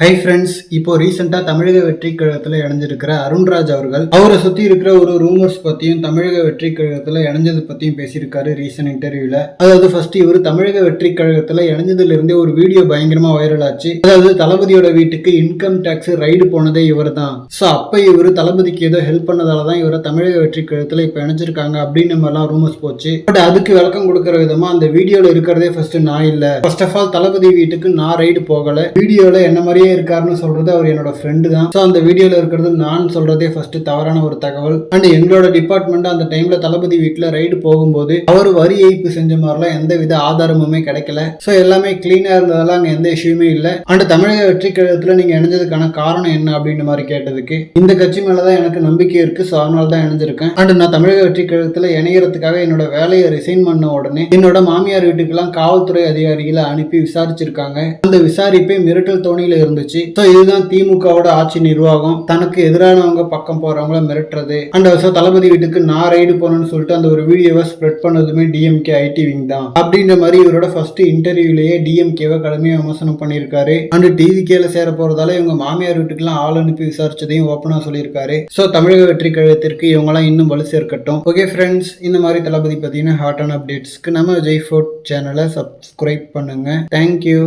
Hi friends இப்போ ரீசெண்டாக தமிழக வெற்றி கழகத்தில் இணைஞ்சிருக்கிற அருண்ராஜ் அவர்கள் அவரை சுற்றி இருக்கிற ஒரு ரூமர்ஸ் பற்றியும் தமிழக வெற்றி கழகத்தில் இணைஞ்சது பற்றியும் பேசியிருக்காரு ரீசன்ட் இன்டர்வியூவில் அதாவது ஃபர்ஸ்ட் இவர் தமிழக வெற்றி கழகத்தில் இணைஞ்சதுல இருந்தே ஒரு வீடியோ பயங்கரமாக வைரல் ஆச்சு. அதாவது தளபதியோட வீட்டுக்கு இன்கம் டேக்ஸ் ரைடு போனதே இவர் தான். ஸோ அப்போ இவர் தளபதிக்கு ஏதோ ஹெல்ப் பண்ணதால தான் இவரை தமிழக வெற்றி கழகத்தில் இப்போ இணைஞ்சிருக்காங்க அப்படின்னு மாதிரிலாம் ரூமர்ஸ் போச்சு. பட் அதுக்கு விளக்கம் கொடுக்குற விதமா அந்த வீடியோவில் இருக்கிறதே ஃபர்ஸ்ட் நான் இல்லை. ஃபர்ஸ்ட் ஆஃப் ஆல் தளபதி வீட்டுக்கு நான் ரைடு போகலை. வீடியோவில் என்ன மாதிரியே இருக்காருன்னு சொல்றது அவர் என்னோட ஃப்ரெண்டு தான். ஸோ அந்த வீடியோவில் இருக்கிறது நான் சொல்றதே ஃபர்ஸ்ட் தவறான ஒரு தகவல். அண்ட் எங்களோட டிபார்ட்மெண்ட் அந்த டைம்ல தளபதி வீட்டில் ரைடு போகும்போது அவர் வரி ஏய்ப்பு செஞ்ச மாதிரிலாம் எந்த வித ஆதாரமுமே கிடைக்கல. ஸோ எல்லாமே கிளீனாக இருந்ததால அங்கே எந்த இஷ்யூமே இல்லை. அண்ட் தமிழக வெற்றி கழகத்தில் நீங்கள் இணைஞ்சதுக்கான காரணம் என்ன அப்படின்ற மாதிரி கேட்டதுக்கு இந்த கட்சி மேலே தான் எனக்கு நம்பிக்கை இருக்கு. ஸோ அதனால தான் இணைஞ்சிருக்கேன். அண்ட் நான் தமிழக வெற்றி கழகத்தில் இணையறதுக்காக என்னோட வேலையை ரிசைன் பண்ண உடனே என்னோட மாமியார் வீட்டுக்கெல்லாம் காவல்துறை அதிகாரிகளை அனுப்பி விசாரிச்சிருக்காங்க. அந்த விசாரிப்பே மிரட்டல் தோணியில இருந்துச்சு. ஸோ இதுதான் திமுகவோட ஆட்சி நிர்வாகம். தனக்கு எதிரானவங்க பக்கம் போறவங்கள மிரட்டுறது. அண்ட் ஸோ தளபதி வீட்டுக்கு நான் ரைடு போனேன்னு சொல்லிட்டு அந்த ஒரு வீடியோவை ஸ்ப்ரெட் பண்ணதுமே டிஎம்கே ஐடி விங் தான். அப்படின்ற மாதிரி இவரோட ஃபர்ஸ்ட் இன்டர்வியூலேயே டிஎம்கேவை கடுமையாக விமர்சனம் பண்ணியிருக்காரு. அண்ட் டிவிகேல சேர போறதால இவங்க மாமியார் வீட்டுக்குலாம் ஆள் அனுப்பி விசாரிச்சதையும் ஓப்பனாக சொல்லியிருக்காரு. ஸோ தமிழக வெற்றி கழகத்திற்கு இவங்கெல்லாம் இன்னும் வலு சேர்க்கட்டும். ஓகே ஃப்ரெண்ட்ஸ் இந்த மாதிரி தளபதி பார்த்தீங்கன்னா ஹாட்டான அப்டேட்ஸ்க்கு நம்ம ஜெய் ஃபோர்ட் சேனலை சப்ஸ்கிரைப் பண்ணுங்க. Thank you